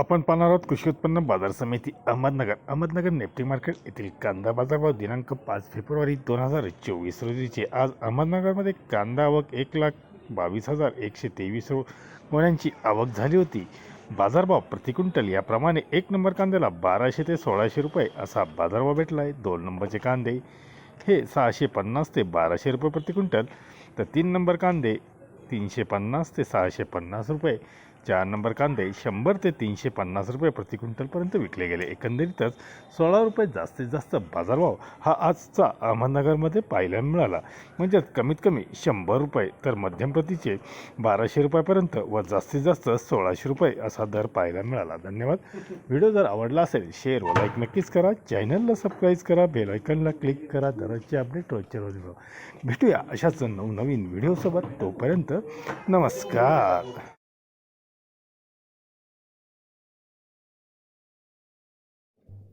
आपण पाहणार आहोत कृषी उत्पन्न बाजार समिती अहमदनगर. अहमदनगर नेफ्टी मार्केट येथील कांदा बाजारभाव दिनांक पाच फेब्रुवारी दोन हजार चोवीस रोजीचे. आज अहमदनगरमध्ये कांदा आवक एक लाख बावीस हजार एकशे तेवीस गोण्यांची आवक झाली होती. बाजारभाव प्रति क्विंटल याप्रमाणे एक नंबर कांद्याला बाराशे ते सोळाशे रुपये असा बाजारभाव भेटला आहे दोन नंबरचे कांदे हे सहाशे पन्नास ते बाराशे रुपये प्रति क्विंटल तर तीन नंबर कांदे तीनशे पन्नास ते सहाशे पन्नास रुपये. चार नंबर कांदे शंभर ते तीनशे पन्नास रुपये प्रति क्विंटलपर्यंत विकले गेले. एकंदरीतच सोळा रुपये जास्तीत जास्त बाजारभाव हा आजचा अहमदनगरमध्ये पाहायला मिळाला. म्हणजेच कमीत कमी शंभर रुपये तर मध्यम प्रतीचे बाराशे रुपयापर्यंत व जास्तीत जास्त सोळाशे रुपये असा दर पाहायला मिळाला. धन्यवाद. व्हिडिओ जर आवडला असेल शेअर व लाईक नक्कीच करा. चॅनलला सबस्क्राईब करा. बेलायकनला क्लिक करा. दररोजचे अपडेट रोजच्या रोज भेटूया अशाच नवनवीन व्हिडिओसोबत. तोपर्यंत नमस्कार.